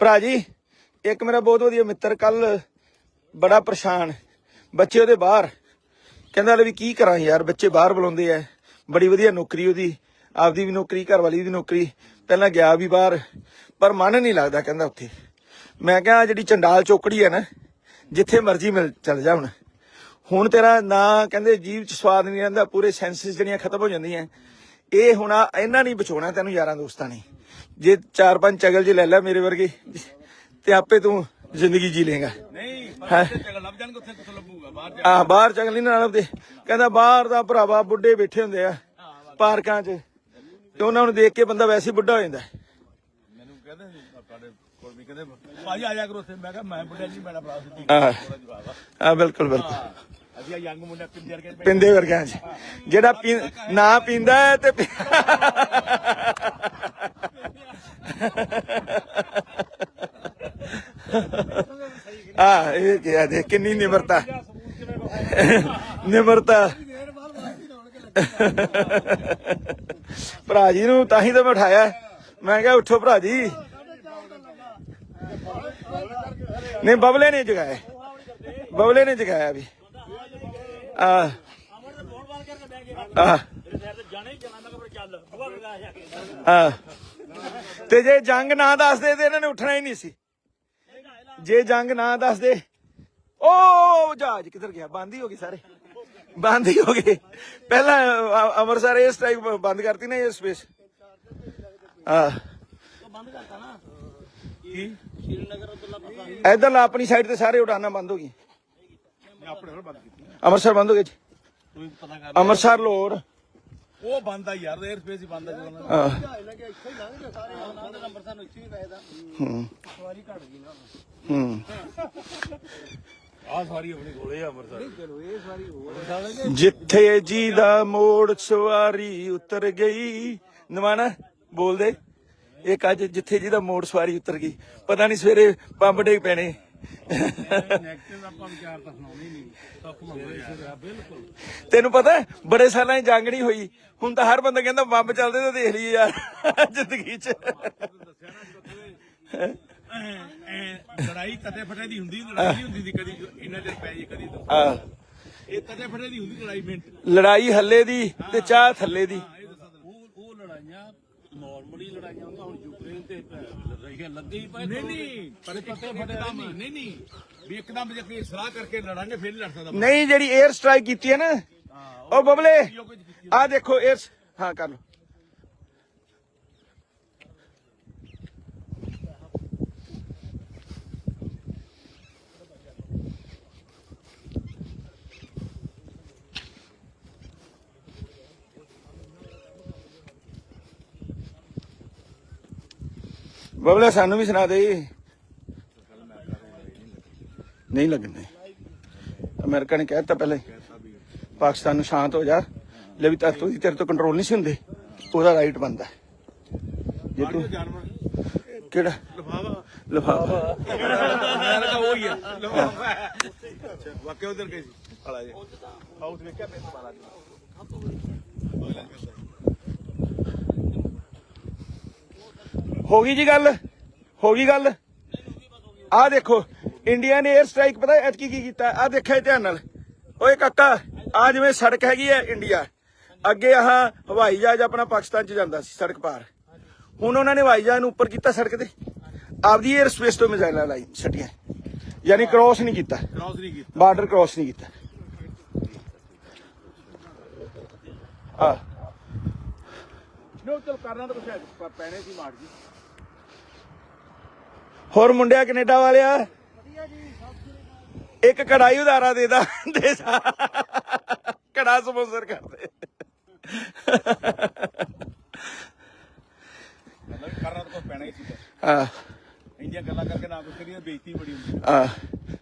ਭਰਾ ਜੀ, ਇੱਕ ਮੇਰਾ ਬਹੁਤ ਵਧੀਆ ਮਿੱਤਰ ਕੱਲ ਬੜਾ ਪਰੇਸ਼ਾਨ, ਬੱਚੇ ਉਹਦੇ ਬਾਹਰ। ਕਹਿੰਦਾ ਲੈ ਵੀ ਕੀ ਕਰਾਂ ਯਾਰ, ਬੱਚੇ ਬਾਹਰ ਬੁਲਾਉਂਦੇ ਐ ਬੜੀ ਵਧੀਆ ਨੌਕਰੀ ਉਹਦੀ, ਆਪਦੀ ਵੀ ਨੌਕਰੀ, ਘਰ ਵਾਲੀ ਦੀ ਨੌਕਰੀ। ਪਹਿਲਾਂ ਗਿਆ ਵੀ ਬਾਹਰ, ਪਰ ਮਨ ਨਹੀਂ ਲੱਗਦਾ ਕਹਿੰਦਾ ਉੱਥੇ। ਮੈਂ ਕਿਹਾ ਜਿਹੜੀ ਚੰਡਾਲ ਚੌਕੜੀ ਹੈ ਨਾ, ਜਿੱਥੇ ਮਰਜ਼ੀ ਮਿਲ ਚੱਲ ਜਾ ਹੁਣ। ਹੁਣ ਤੇਰਾ ਨਾ ਕਹਿੰਦੇ ਜੀਵ ਚ ਸਵਾਦ ਨਹੀਂ ਰਹਿੰਦਾ, ਪੂਰੇ ਸੈਂਸਸ ਜਿਹੜੀਆਂ ਖਤਮ ਹੋ ਜਾਂਦੀਆਂ। ਇਹ ਹੁਣ ਇਹਨਾਂ ਨਹੀਂ ਬਚਾਉਣਾ ਤੈਨੂੰ ਯਾਰਾਂ ਦੋਸਤਾਂ ਨੇ। ਜੇ ਚਾਰ ਪੰਜ ਚਗਲ ਜੇ ਲੈ ਲੈ ਮੇਰੇ ਵਰਗੇ ਤੇ ਆਪੇ ਤੂੰ ਜ਼ਿੰਦਗੀ ਜੀ ਲੇਗਾ ਨਹੀਂ ਚੱਲ ਲੱਭ ਜਾਣਗੇ ਉੱਥੇ ਕਿੱਥੋਂ ਲੱਭੂਗਾ? ਬਾਹਰ ਜਾ ਆ ਬਾਹਰ ਚਗਲ ਨਹੀਂ ਨਾਲ ਦੇ ਕਹਿੰਦਾ ਬਾਹਰ ਦਾ ਭਰਾਵਾ ਬੁੱਢੇ ਬੈਠੇ ਹੁੰਦੇ ਆ ਪਾਰਕਾਂ 'ਚ। ਤੇ ਉਹਨਾਂ ਨੂੰ ਦੇਖ ਕੇ ਬੰਦਾ ਵੈਸੇ ਹੀ ਬੁੱਢਾ ਹੋ ਜਾਂਦਾ। ਮੈਨੂੰ ਕਹਿੰਦੇ ਸੀ ਤੁਹਾਡੇ ਕੋਲ ਵੀ ਕਹਿੰਦੇ ਭਾਜੀ ਆ ਜਾ ਕਰੋ ਉੱਥੇ। ਮੈਂ ਕਿਹਾ ਮੈਂ ਬੁੱਢਾ ਨਹੀਂ ਮੇਰਾ ਭਰਾ ਆ। ਆ ਬਿਲਕੁਲ ਬਿਲਕੁਲ। ਅਸੀਂ ਯੰਗ ਮੁੰਡੇ ਪਿੰਦੇ ਵਰਗੇ ਪਿੰਦੇ ਵਰਗਿਆਂ 'ਚ ਜਿਹੜਾ ਨਾ ਪੀਂਦਾ ਹੈ ਤੇ ਆ ਇਹ ਕੀ ਆ ਦੇਖ ਕਿੰਨੀ ਨਿਮਰਤਾ। ਨਿਮਰਤਾ। ਭਰਾ ਜੀ ਨੂੰ ਤਾਂ ਹੀ ਤਾਂ ਮੈਂ ਉਠਾਇਆ। ਮੈਂ ਕਿਹਾ ਉੱਠੋ ਭਰਾ ਜੀ। ਨਹੀਂ ਬਬਲੇ ਨੇ ਜਗਾਇਆ। ਬਬਲੇ ਨੇ ਜਗਾਇਆ ਵੀ। ਆ। ਆ। ਆ। ਤੇ ਜੇ ਜੰਗ ਨਾ ਦੱਸਦੇ ਤੇ ਇਹਨਾਂ ਨੇ ਉੱਠਣਾ ਹੀ ਨਹੀਂ ਸੀ। ਜੇ ਜੰਗ ਨਾ ਦੱਸਦੇ। ਓ ਜਹਾਜ਼ ਕਿੱਧਰ ਗਿਆ? ਬੰਦ ਹੀ ਹੋ ਗਏ ਸਾਰੇ। ਬੰਦ ਹੀ ਹੋ ਗਏ। ਪਹਿਲਾਂ ਅੰਮ੍ਰਿਤਸਰ ਇਹ ਸਟ੍ਰਾਈਕ ਬੰਦ ਕਰਤੀ ਨਾ ਇਹ ਸਪੇਸ ਆ। ਕੀ? ਇਧਰ ਆਪਣੀ ਸਾਈਡ ਤੇ ਸਾਰੇ ਉਡਾਨਾਂ ਬੰਦ ਹੋ ਗਈਆਂ। ਆਪਣੇ ਹੋਰ ਬੰਦ ਕੀਤੀ। ਅੰਮ੍ਰਿਤਸਰ ਬੰਦ ਹੋ ਗਏ ਜੀ। ਤੂੰ ਪਤਾ ਕਰ ਅੰਮ੍ਰਿਤਸਰ ਲੋਰ ਉਹ ਬੰਦ ਆ ਯਾਰ 에ਅਰ ਸਪੇਸ ਹੀ ਬੰਦ ਆ ਜਦੋਂ ਆ ਅੰਮ੍ਰਿਤਸਰ ਨੂੰ ਇੱਥੇ ਹੀ ਪੈਦਾ ਹੂੰ। ਹੂੰ। ਆ ਸਾਰੀ ਆਪਣੀ ਕੋਲੇ ਆ ਅੰਮ੍ਰਿਤਸਰ। ਜਿੱਥੇ ਜੀ ਦਾ ਮੋੜ ਸਵਾਰੀ ਉਤਰ ਗਈ। ਨਵਾਣਾ ਬੋਲਦੇ। ਇੱਕ ਅੱਜ ਜਿੱਥੇ ਜੀ ਦਾ ਮੋੜ ਸਵਾਰੀ ਉਤਰ ਗਈ। ਪਤਾ ਨਹੀਂ ਸਵੇਰੇ ਪੰਪ ਡੇ ਪੈਣੇ। ਨੈਗੇਟਿਵ ਆਪਾਂ ਵਿਚਾਰ ਤਾਂ ਸੁਣਾਉਣੇ ਨਹੀਂ। ਸੁੱਖ ਮੰਗਦੇ ਬਿਲਕੁਲ। ਤੈਨੂੰ ਪਤਾ ਹੈ, ਬੜੇ ਸਾਲਾਂ 'ਚ ਜੰਗ ਨਹੀਂ ਹੋਈ। ਹੁਣ ਤਾਂ ਹਰ ਬੰਦਾ ਕਹਿੰਦਾ ਬੰਬ ਚੱਲਦੇ ਤਾਂ ਦੇਖ ਲਈਏ ਯਾਰ ਜ਼ਿੰਦਗੀ 'ਚ। ਲੜਾਈ ਤਦੇ ਫਟੇ ਦੀ ਹੁੰਦੀ ਲੜਾਈ ਨਹੀਂ ਹੁੰਦੀ ਸੀ ਕਦੀ। ਇੰਨਾ ਚਿਰ ਪੈ ਜੇ ਕਦੀ। ਤਾਂ। ਆ ਇਹ ਤਦੇ ਫਟੇ ਦੀ ਹੁੰਦੀ ਲੜਾਈ ਮਿੰਟ। ਲੜਾਈ ਹੱਲੇ ਦੀ ਤੇ ਚਾਹ ਥੱਲੇ ਦੀ ਉਹ ਉਹ ਲੜਾਈਆਂ ਨਾਰਮਲੀ ਲੜਾਈਆਂ ਹੁੰਦੀਆਂ ਹੁਣ ਯੂਕਰੇਨ ਤੇ ਲੜਾਈਆਂ ਲੱਗੇ ਹੀ ਪਏ ਨਹੀਂ ਨਹੀਂ। ਪਰ ਪੱਤੇ ਫਟੇ ਨਹੀਂ ਨਹੀਂ ਨਹੀਂ। ਵੀ ਇੱਕਦਮ ਜੇ ਕੋਈ ਸਲਾਹ ਕਰਕੇ ਲੜਾਂਗੇ ਫਿਰ ਨਹੀਂ ਲੜ ਸਕਦਾ ਨਹੀਂ ਜਿਹੜੀ 에ਅਰ ਸਟ੍ਰਾਈਕ ਕੀਤੀ ਹੈ ਨਾ ਉਹ ਬਬਲੇ ਆ ਦੇਖੋ 에ਅਰ ਹਾਂ ਕਰ ਲਓ। ਬਬਲੇ ਸਾਨੂੰ ਵੀ ਸੁਣਾ ਦੇ ਨਹੀਂ ਲੱਗਣੇ। ਅਮਰੀਕਾ ਨੇ ਕਹਿਤਾ ਪਹਿਲੇ ਪਾਕਿਸਤਾਨ ਨੂੰ ਸ਼ਾਂਤ ਹੋ ਜਾ। ਲੈ ਵੀ ਤਾਂ ਤੂੰ ਤੇਰੇ ਤੋਂ ਕੰਟਰੋਲ ਨਹੀਂ ਸੀ ਹੁੰਦੇ। ਉਹਦਾ ਰਾਈਟ ਬੰਦਾ ਜੇ ਤੂੰ ਕਿਹੜਾ? ਲਫਾਵਾ ਮੈਂ ਤਾਂ ਉਹ ਹੀ। ਆ ਲਫਾਵਾ ਵਾਕਿਆ ਉਧਰ ਗਏ ਸੀ। ਜੇ ਆਉਟ ਵੇਖਿਆ ਮੈਂ ਮਾਰਾ ਹੋ ਗਈ ਜੀ ਗੱਲ? ਹੋ ਗਈ ਗੱਲ? ਆ ਦੇਖੋ ਇੰਡੀਆ ਨੇ 에ਅਰ ਸਟ੍ਰਾਈਕ ਪਤਾ ਐਤਕੀ ਕੀ ਕੀਤਾ? ਆ ਦੇਖਿਆ ਧਿਆਨ ਨਾਲ। ਓਏ ਕਾਕਾ ਆ ਜਿਵੇਂ ਸੜਕ ਹੈਗੀ ਹੈ ਇੰਡੀਆ ਅੱਗੇ ਆਹ ਹਵਾਈ ਜਹਾਜ਼ ਆਪਣਾ ਪਾਕਿਸਤਾਨ ਚ ਜਾਂਦਾ ਸੀ ਸੜਕ ਪਾਰ। ਹੁਣ ਉਹਨਾਂ ਨੇ ਹਵਾਈ ਜਹਾਜ਼ ਨੂੰ ਉੱਪਰ ਕੀਤਾ ਸੜਕ ਤੇ। ਆਪਦੀ 에ਅਰ ਸਪੇਸ ਤੋਂ ਮਿਜ਼ਾਈਲਾਂ ਲਾਈ ਛੱਡੀਆਂ। ਯਾਨੀ ਕ੍ਰੋਸ ਨਹੀਂ ਕੀਤਾ। ਕ੍ਰਾਸ ਨਹੀਂ ਕੀਤਾ। ਬਾਰਡਰ ਕ੍ਰੋਸ ਨਹੀਂ ਕੀਤਾ। ਆ ਨੋ ਚਲ ਕਰਨਾ ਤਾਂ ਕੁਛ ਪੈਣੇ ਸੀ ਮਾਰ ਜੀ। ਹੋਰ ਮੁੰਡਿਆ ਕੈਨੇਡਾ ਵਾਲਿਆ? ਇੱਕ ਕੜਾਈ ਉਧਾਰਾ ਦੇ ਦਾ ਦੇ ਜਾ। ਕੜਾ ਸਪਾਂਸਰ ਕਰਦੇ। ਮਤਲਬ ਕਰਨਾ ਤਾਂ ਪੈਣਾ ਹੀ ਸੀ ਆ। ਇੰਡੀਆ ਗੱਲਾਂ ਕਰਕੇ ਨਾ ਕੁਛ ਕਰੀਏ ਬੇਇੱਜ਼ਤੀ ਬੜੀ ਹੁੰਦੀ ਆ।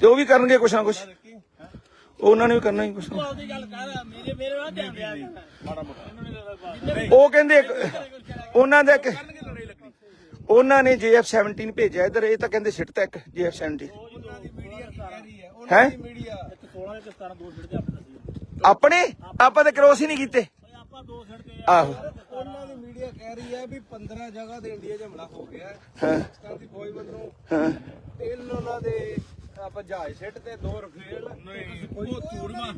ਤੇ ਉਹ ਵੀ ਕਰਨਗੇ ਕੁਛ ਨਾ ਕੁਛ। ਹੈਂ? ਉਹਨਾਂ ਨੇ ਵੀ ਕਰਨਾ ਹੀ ਕੁਛ ਨਾ। ਉਹਦੀ ਗੱਲ ਕਰ ਮੇਰੇ ਮੇਰੇ ਨਾਲ ਧਿਆਨ ਦਿਆ ਮਾੜਾ ਮੋਟਾ। ਕੁਛ। ਉਹ ਕਹਿੰਦੇ ਉਹਨਾਂ ਦੇ ਇੱਕ- ਕਰਨਗੇ ਲੜਾਈ ਲੱਗਣੀ ਉਹਨਾਂ ਨੇ JF 17 ਭੇਜਿਆ ਇਧਰ ਇਹ ਤਾਂ ਕਹਿੰਦੇ ਸਿੱਟਤਾ ਇੱਕ JF 17 ਹੈ ਮੀਡੀਆ। 16 ਤੇ 17 ਦੋ ਦੇ ਆਪਣੇ ਆਪਾਂ ਤਾਂ ਕ੍ਰੋਸ ਹੀ ਨਹੀਂ ਕੀਤੇ। ਆਪਾਂ ਦੋ ਛੱਡ ਤੇ ਆਹੋ। ਉਹਨਾਂ ਦੀ ਮੀਡੀਆ ਕਹਿ ਰਹੀ ਹੈ ਵੀ 15 ਜਗ੍ਹਾ ਤੇ ਇੰਡੀਆ 'ਚ ਹਮਲਾ ਹੋ ਗਿਆ ਹੈ। ਹਾਂ। ਪਾਕਿਸਤਾਨ ਦੀ ਫੌਜ ਵੱਲੋਂ ਹਾਂ। ਤਿੰਨ ਉਹਨਾਂ ਦੇ ਆਪਾਂ ਜਹਾਜ਼ ਸਿੱਟ ਤੇ ਦੋ ਰਫੇਲ ਨਹੀਂ ਉਹ ਮਾਰ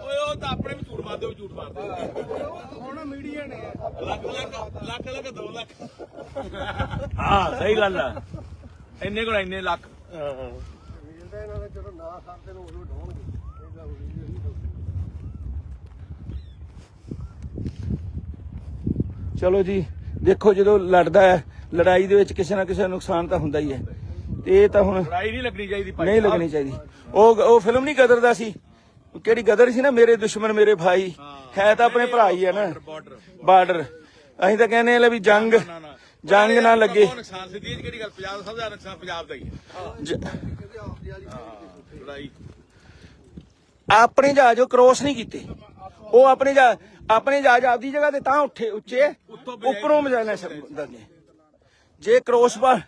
ਓਏ ਉਹ ਤਾਂ ਆਪਣੇ ਵੀ ਝੂਠ ਮਾਰਦੇ ਉਹ ਝੂਠ ਮਾਰਦੇ। ਹੁਣ ਮੀਡੀਆ ਨੇ। ਲੱਖ ਲੱਖ ਲੱਖ ਲੱਖ 2 ਲੱਖ। ਹਾਂ ਸਹੀ ਗੱਲ ਆ। ਇੰਨੇ ਕੋਲ ਇੰਨੇ ਲੱਖ। ਮਿਲਦਾ ਇਹਨਾਂ ਦਾ ਜਦੋਂ ਨਾ ਕਰਦੇ ਨੂੰ ਉਦੋਂ ਢੋਣਗੇ ਇਹ ਗੱਲ ਹੋਈ ਨਹੀਂ ਚਲੋ ਜੀ ਦੇਖੋ ਜਦੋਂ ਲੜਦਾ ਹੈ ਲੜਾਈ ਦੇ ਵਿੱਚ ਕਿਸੇ ਨਾ ਕਿਸੇ ਨੂੰ ਨੁਕਸਾਨ ਤਾਂ ਹੁੰਦਾ ਹੀ ਹੈ। ਤੇ ਇਹ ਤਾਂ ਹੁਣ ਲੜਾਈ ਨਹੀਂ ਲੱਗਣੀ ਚਾਹੀਦੀ ਭਾਈ ਨਹੀਂ ਲੱਗਣੀ ਚਾਹੀਦੀ। ਉਹ ਉਹ ਫਿਲਮ ਨਹੀਂ ਗਦਰ ਦਾ ਸੀ। ਕਿਹੜੀ ਗਦਰ ਸੀ ਨਾ ਮੇਰੇ ਦੁਸ਼ਮਣ ਮੇਰੇ ਭਾਈ? ਹੈ। ਤਾਂ ਆਪਣੇ ਭਰਾ ਹੀ ਹੈ ਨਾ। ਬਾਰਡਰ ਅਸੀਂ ਤਾਂ ਕਹਿੰਦੇ ਆ ਲੈ ਵੀ ਜੰਗ ਨਾ ਨਾ ਜੰਗ ਨਾ ਲੱਗੇ। ਬਹੁਤ ਨੁਕਸਾਨ ਸਿੱਧੀ ਇਹ 'ਚ ਕਿਹੜੀ ਗੱਲ? ਪੰਜਾਬ ਦਾ ਸਭ ਤੋਂ ਜ਼ਿਆਦਾ ਨੁਕਸਾਨ ਪੰਜਾਬ ਦਾ ਹੀ ਹੈ। ਜ- ਲੜਾਈ। ਆਪਣੇ ਜਹਾਜ਼ ਉਹ ਕ੍ਰੋਸ ਨਹੀਂ ਕੀਤੇ। ਉਹ ਆਪਣੇ ਜਹਾਜ਼ ਆਪਣੇ ਜਹਾਜ਼ ਆਪਦੀ ਜਗ੍ਹਾ ਤੇ ਤਾਂ ਉੱਠੇ ਉੱਚੇ। ਉੱਪਰੋਂ ਮਜਾਲੇ ਦਰਨੇ ਜੇ ਕ੍ਰੋਸ ਪਰ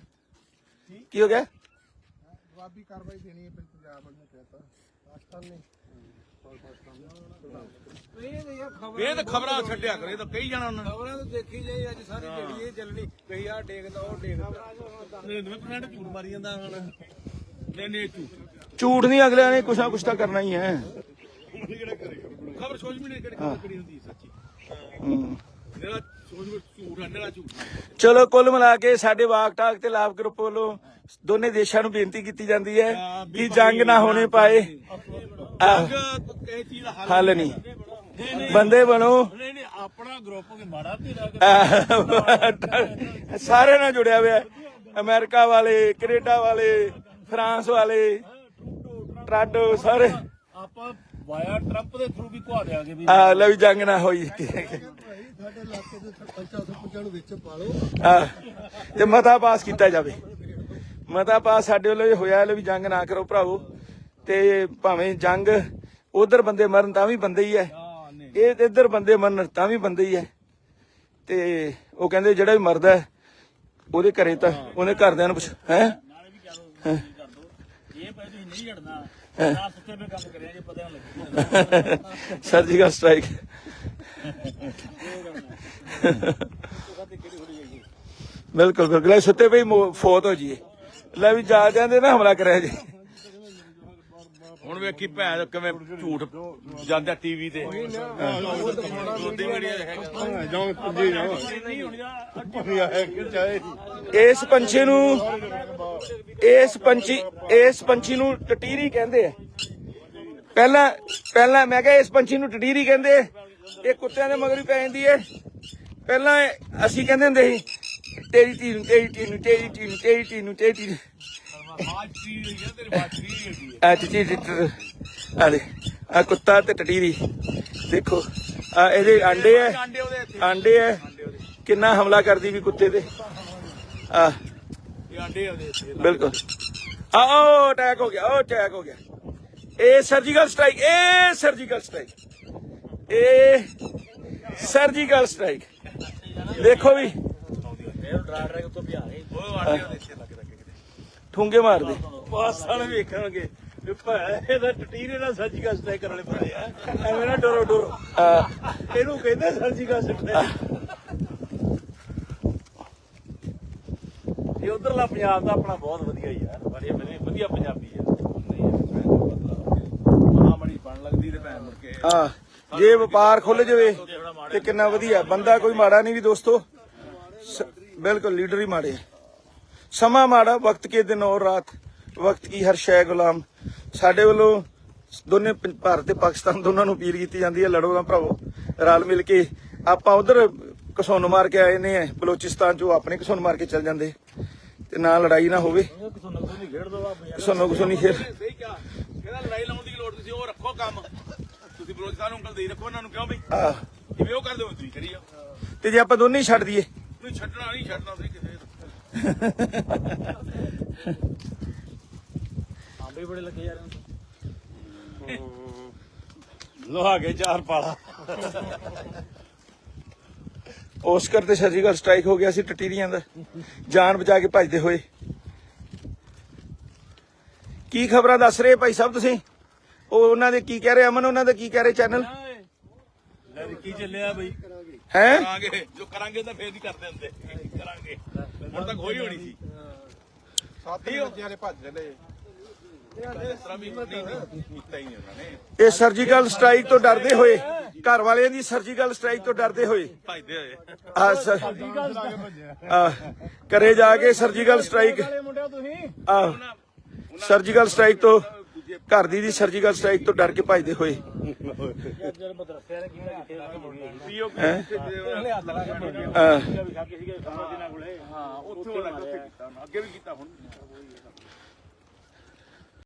ਕੀ ਹੋ ਗਿਆ? ਜਵਾਬੀ ਕਾਰਵਾਈ ਦੇਣੀ ਹੈ ਪੰਜਾਬ ਵੱਲ ਨੂੰ ਕਹਿਤਾ। ਪਾਕਿਸਤਾਨ ਨੇ ਇਹ ਤਾਂ ਖਬਰ ਇਹ ਤਾਂ ਖਬਰਾਂ ਛੱਡਿਆ ਕਰੇ ਤਾਂ ਕਈ ਜਾਣਾ ਉਹਨਾਂ। ਨੇ ਖਬਰਾਂ ਤਾਂ ਦੇਖੀ ਜਾਈ ਅੱਜ ਸਾਰੀ ਜਿਹੜੀ ਇਹ ਚੱਲਣੀ ਕਈ ਆ ਡੇਗਦਾ ਉਹ ਡੇਗਦਾ। 99% ਝੂਠ ਮਾਰੀ ਜਾਂਦਾ ਹੁਣ। ਨਹੀਂ ਨਹੀਂ ਝੂਠ। ਝੂਠ ਨਹੀਂ ਅਗਲਿਆਂ ਨੇ ਕੁਛ ਨਾ ਕੁਛ ਤਾਂ ਕਰਨਾ ਹੀ ਹੈ। ਖਬਰ ਸੋਚ ਵੀ ਨਹੀਂ ਕਿਹੜੀ ਖਬਰ ਕਿਹੜੀ ਹੁੰਦੀ ਸੱਚੀ। ਹੂੰ। ਚਲੋ ਕੁੱਲ ਮਿਲਾ ਕੇ ਸਾਡੇ ਵਾਕ ਟਾਕ ਤੇ ਲਾਭ ਗਰੁੱਪ ਵੱਲੋਂ ਦੋਨੇ ਦੇਸ਼ਾਂ ਨੂੰ ਬੇਨਤੀ ਕੀਤੀ ਜਾਂਦੀ ਹੈ ਕਿ ਜੰਗ ਨਾ ਹੋਣੇ ਪਾਏ। ਹੱਲ ਨਹੀਂ ਬੰਦੇ ਬਣੋ। ਆਪਣਾ ਗਰੁੱਪ ਮਾੜਾ ਤੇਰਾ ਸਾਰੇ ਨਾਲ ਜੁੜਿਆ ਹੋਇਆ। ਅਮਰੀਕਾ ਵਾਲੇ ਕੈਨੇਡਾ ਵਾਲੇ ਫਰਾਂਸ ਵਾਲੇ ਟਰਾਡੋ ਸਾਰੇ। ਆਪਾਂ ਵਾਇਆ ਟਰੰਪ ਦੇ ਥਰੂ ਵੀ ਘੁਆ ਦਿਆਂਗੇ ਵੀ। ਆ ਲੈ ਵੀ ਜੰਗ ਨਾ ਹੋਈ। ਸਾਡੇ ਇਲਾਕੇ ਦੇ ਸਰਪੰਚਾਂ ਸਰਪੰਚਾਂ ਨੂੰ ਵਿੱਚ ਪਾ ਲਓ। ਆਹ, ਤੇ ਮਤਾ ਪਾਸ ਕੀਤਾ ਜਾਵੇ। ਮਤਾ ਪਾਸ ਸਾਡੇ ਵੱਲੋਂ ਇਹ ਹੋਇਆ ਲੈ ਵੀ ਜੰਗ ਨਾ ਕਰੋ ਭਰਾਵੋ। ਤੇ ਭਾਵੇਂ ਜੰਗ ਉਧਰ ਬੰਦੇ ਮਰਨ ਤਾਂ ਵੀ ਬੰਦੇ ਹੀ ਹੈ। ਇਹ ਇੱਧਰ ਬੰਦੇ ਮਰਨ ਤਾਂ ਵੀ ਬੰਦੇ ਹੀ ਹੈ। ਤੇ ਉਹ ਕਹਿੰਦੇ ਜਿਹੜਾ ਵੀ ਮਰਦਾ ਹੈ, ਉਹਦੇ ਘਰੇ ਤਾਂ ਉਹਨੇ ਘਰਦਿਆਂ ਨੂੰ ਪੁੱਛ ਹੈ? ਨਾਲੇ ਵੀ ਕਹਿ ਦੋ ਕਰ ਦੋ। ਇਹ ਪੈ ਤੁਸੀਂ ਨਹੀਂ ਲੜਨਾ ਸਰਜੀਕਲ ਸਟ੍ਰਾਈਕ ਬਿਲਕੁਲ ਬਿਲਕੁਲ। ਸੁੱਤੇ ਪਈ ਮੋ- ਹੋ ਜੀ ਲੈ ਵੀ ਜਾ ਜਾਂਦੇ ਨਾ, ਹਮਲਾ ਕਰਿਆ ਜੀ। ਹੁਣ ਵੇਖੀ ਭੈਣ ਕਿਵੇਂ ਝੂਠ ਜਾਂਦਾ ਟੀਵੀ ਤੇ। ਦੋਦੀ ਮੀਡੀਆ ਇਸ ਪੰਛੀ ਨੂੰ ਇਸ ਪੰਛੀ ਇਸ ਪੰਛੀ ਨੂੰ ਟਟੀਰੀ ਕਹਿੰਦੇ ਆ। ਪਹਿਲਾਂ ਪਹਿਲਾਂ ਮੈਂ ਕਿਹਾ ਇਸ ਪੰਛੀ ਨੂੰ ਟਟੀਰੀ ਕਹਿੰਦੇ ਇਹ ਕੁੱਤਿਆਂ ਦੇ ਮਗਰ ਹੀ ਪੈ ਜਾਂਦੀ ਹੈ ਪਹਿਲਾਂ ਅਸੀਂ ਕਹਿੰਦੇ ਹੁੰਦੇ ਸੀ ਤੇਰੀ ਧੀ ਨੂੰ ਤੇਰੀ ਧੀ ਨੂੰ ਤੇਰੀ ਧੀ ਨੂੰ ਤੇਰੀ ਧੀ ਨੂੰ ਤੇਰੀ ਧੀ ਆ ਚੀਚੀ ਆ ਦੇ ਆ ਕੁੱਤਾ ਤੇ ਟਟੀਰੀ ਦੇਖੋ, ਆ ਇਹਦੇ ਆਂਡੇ ਆ ਆਂਡੇ ਉਹਦੇ ਕਿੰਨਾ ਹਮਲਾ ਕਰਦੀ ਵੀ ਕੁੱਤੇ ਤੇ। ਆ। ਇਹ ਆਂਡੇ ਉਹਦੇ ਬਿਲਕੁਲ। ਆ ਉਹ ਅਟੈਕ ਹੋ ਗਿਆ ਉਹ ਅਟੈਕ ਹੋ ਗਿਆ। ਇਹ ਸਰਜੀਕਲ ਸਟ੍ਰਾਈਕ ਇਹ ਸਰਜੀਕਲ ਸਟ੍ਰਾਈਕ ਇਹ ਸਰਜੀਕਲ ਸਟ੍ਰਾਈਕ ਦੇਖੋ ਵੀ। ਇਹ ਡਰਾ ਡਰਾ ਉੱਤੋਂ ਭਜਾ ਰਹੇ ਉਹ ਆਂਡੇ ਉਹਦੇ ਠੁੰਗੇ ਮਾਰਦੇ। ਬਾਸ ਵਾਲੇ ਵੇਖਣਗੇ ਵੀ ਭੈ ਇਹਦਾ ਟਟੀਰੇ ਨਾਲ ਸਰਜੀਕਲ ਸਟ੍ਰਾਈਕ ਕਰਨ ਵਾਲੇ ਬੰਦੇ ਆ। ਐਵੇਂ ਨਾ ਡਰੋ ਡਰੋ। ਆ ਇਹਨੂੰ ਕਹਿੰਦੇ ਸਰਜੀਕਲ ਸਟ੍ਰਾਈਕ ਇਹ ਉਧਰਲਾ ਪੰਜਾਬ ਦਾ ਆਪਣਾ ਬਹੁਤ ਵਧੀਆ ਬੜੀ ਪੰਜਾਬੀ ਆ। ਮਹਾਮੜੀ ਬਣ ਲੱਗਦੀ ਤੇ ਭੈਣ ਮੁੜ ਕੇ। ਆ ਜੇ ਵਪਾਰ ਖੁੱਲ ਜਾਵੇ ਤੇ ਕਿੰਨਾ ਵਧੀਆ। ਬੰਦਾ ਕੋਈ ਮਾੜਾ ਨਹੀਂ ਵੀ ਦੋਸਤੋ। ਬਿਲਕੁਲ ਲੀਡਰ ਹੀ ਮਾੜੇ। ਸਮਾਂ ਮਾੜਾ ਵਕਤ ਕੇ ਦਿਨ ਔਰ ਰਾਤ? ਵਕਤ ਕੀ ਹਰ ਸ਼ੈ ਗੁਲਾਮ? ਸਾਡੇ ਵੱਲੋਂ ਦੋਨੇ ਭਾਰਤ ਤੇ ਪਾਕਿਸਤਾਨ ਦੋਨਾਂ ਨੂੰ ਅਪੀਲ ਕੀਤੀ ਜਾਂਦੀ ਹੈ ਲੜੋ ਨਾ ਭਰਾਵੋ। ਰਲ ਮਿਲ ਕੇ ਆਪਾਂ ਉਧਰ ਕਸੌਨ ਮਾਰ ਕੇ ਆਏ ਨੇ ਬਲੋਚਿਸਤਾਨ ਚੋਂ ਆਪਣੇ ਕਸੌਨ ਮਾਰ ਕੇ ਚੱਲ ਜਾਂਦੇ। ਤੇ ਨਾ ਲੜਾਈ ਨਾ ਹੋਵੇ। ਖੇਡ ਕਸੌਨੋ ਕਸੌਨੀ ਖੇਰ ਸਹੀ ਕਿਹਾ। ਕਹਿੰਦਾ ਲੜਾਈ ਲਾਉਣ ਦੀ ਲੋੜ ਤੁਸੀਂ ਉਹ ਰੱਖੋ ਕੰਮ। ਤੁਸੀਂ ਬਲੋਚਿਸਤਾਨ ਨੂੰ ਉਂਗਲ ਦੇ ਰੱਖੋ ਇਹਨਾਂ ਨੂੰ ਕਿਉਂ ਬਈ? ਆ ਜਿਵੇਂ ਉਹ ਕਰਦੇ ਹੋ ਤੁਸੀਂ ਕਰੀਓ ਤੇ ਜੇ ਆਪਾਂ ਦੋਨੇ ਹੀ ਛੱਡ ਦਈਏ? ਤੁਸੀਂ ਛੱਡਣਾ ਨਹੀਂ ਛੱਡਣਾ ਤੁਸੀਂ। ਆਂਬੇ ਬੜੇ ਲੱਗੇ ਯਾਰ ਲੋਹਾ ਕੇ ਚਾਰ ਪਾਲਾ। ਔਸਕਰ ਤੇ ਸਰਜੀਕਲ ਸਟ੍ਰਾਈਕ ਹੋ ਗਿਆ ਸੀ ਟਟੀਰੀਆਂ ਦਾ। ਜਾਨ ਬਚਾ ਕੇ ਭੱਜਦੇ ਹੋਏ। ਕੀ ਖਬਰਾਂ ਦੱਸ ਰਹੇ ਭਾਈ ਸਾਹਿਬ ਤੁਸੀਂ? ਉਹ ਉਹਨਾਂ ਦੇ ਕੀ ਕਹਿ ਰਹੇ ਅਮਨ ਉਹਨਾਂ ਦਾ ਕੀ ਕਹਿ ਰਹੇ ਚੈਨਲ? ਕੀ ਚੱਲਿਆ ਬਈ? ਹੈ? ਕਰਾਂਗੇ। ਜੋ ਕਰਾਂਗੇ ਤਾਂ ਫੇਰ ਹੀ ਕਰਦੇ ਹੁੰਦੇ। ਕਰਾਂਗੇ। ਹੁਣ ਤੱਕ ਹੋਈ ਹੋਣੀ ਸੀ। ਸਾਥੀ ਬੱਚਿਆਂ ਦੇ ਭੱਜ ਚਲੇ ਇਸ ਤਰ੍ਹਾਂ ਵੀ ਨਹੀਂ ਨਹੀਂ ਕੀਤਾ ਹੀ ਨਹੀਂ ਉਹਨਾਂ ਨੇ ਇਹ ਸਰਜੀਕਲ ਸਟ੍ਰਾਈਕ ਤੋਂ ਡਰਦੇ ਹੋਏ ਘਰ ਵਾਲਿਆਂ ਦੀ ਸਰਜੀਕਲ ਸਟ੍ਰਾਈਕ ਤੋਂ ਡਰਦੇ ਹੋਏ। ਭੱਜਦੇ ਹੋਏ। ਆ ਸਰ ਆ ਕਰੇ ਜਾ ਕੇ ਸਰਜੀਕਲ ਸਟ੍ਰਾਈਕ ਮੁੰਡਿਓ ਤੁਸੀਂ। ਆ ਸਰਜੀਕਲ ਸਟ੍ਰਾਈਕ ਤੋਂ ਘਰ ਦੀ ਦੀ ਸਰਜੀਕਲ ਸਟ੍ਰਾਈਕ ਤੋਂ ਡਰ ਕੇ ਭੱਜਦੇ ਹੋਏ। ਹਾਂ? ਉੱਥੇ ਲੱਗ ਉੱਥੇ ਕੀਤਾ। ਅੱਗੇ ਵੀ ਕੀਤਾ ਹੁਣ।